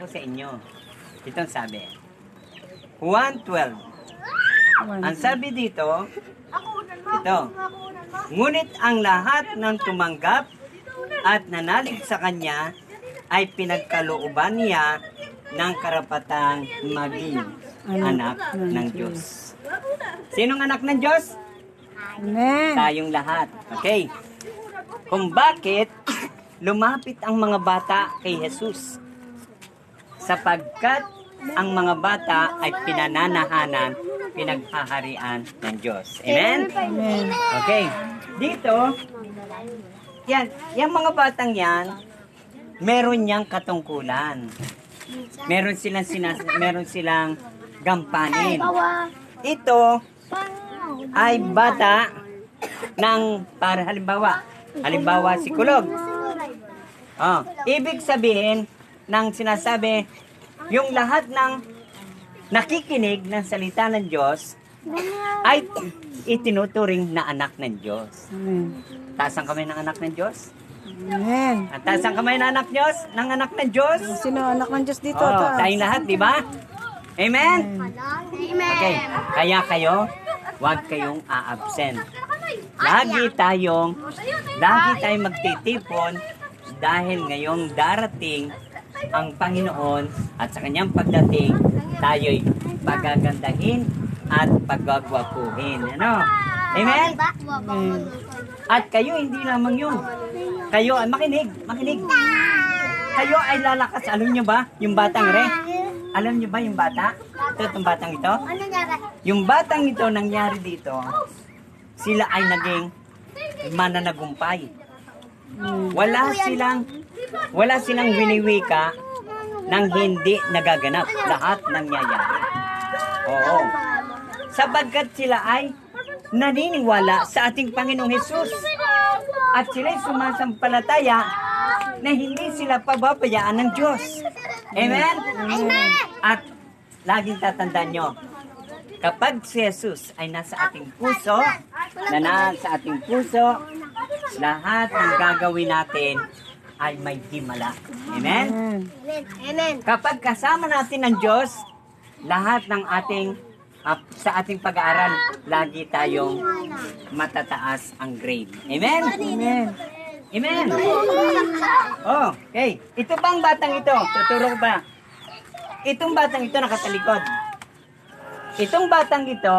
ko sa inyo. Itong sabi. 1.12. Ang sabi dito, ito. Ngunit ang lahat ng tumanggap at nanalig sa kanya ay pinagkalooban niya ng karapatang maging anak ng Diyos. Sinong anak ng Diyos? Amen. Tayong lahat. Okay. Kung bakit lumapit ang mga bata kay Jesus? Sapagkat ang mga bata ay pinananahanan, pinaghaharian ng Diyos. Amen? Amen. Okay. Dito, yan, yung mga batang yan, meron niyang katungkulan. Meron silang sinas, meron silang gampanin. Ito ay bata ng para halimbawa, halimbawa si Kulog. Oh, ibig sabihin ng sinasabi yung lahat ng nakikinig ng salita ng Diyos ay itinuturing na anak ng Diyos. Amen. Taas ang kamay ng anak ng Diyos. Amen. At taas ang kamay ng anak Diyos, ng anak ng Diyos. Sino anak ng Diyos dito? Oh, Taas. tayong lahat, di ba? Amen? Okay, kaya kayo, huwag kayong a-absent. Lagi tayong, lagi tayong magtitipon dahil ngayong darating ang Panginoon at sa kanyang pagdating, tayo'y pagagandahin at pagwagwapuhin. Ano? Amen? At kayo, hindi lamang yun. Kayo ay makinig, makinig. Kayo ay lalakas. Alam nyo ba, yung batang re? Alam nyo ba yung bata? Ito, itong batang ito? Yung batang ito nangyari dito, sila ay naging mananagumpay. Wala silang wala silang winiwika nang hindi nagaganap. Lahat nangyayari. Oo. Sabagkat sila ay naniniwala sa ating Panginoong Hesus. At sila'y sumasampalataya na hindi sila pababayaan ng Diyos. Amen? At laging tatandaan nyo, kapag si Jesus ay nasa ating puso, na nasa ating puso, lahat ng gagawin natin ay may himala. Amen? Amen. Kapag kasama natin ng Diyos, lahat ng ating ah, sa ating pag-aaral, lagi tayong matataas ang grade. Amen? Amen. Amen. Oh, okay. Ito bang batang ito? Tuturo ko ba? Itong batang ito nakatalikod. Itong batang ito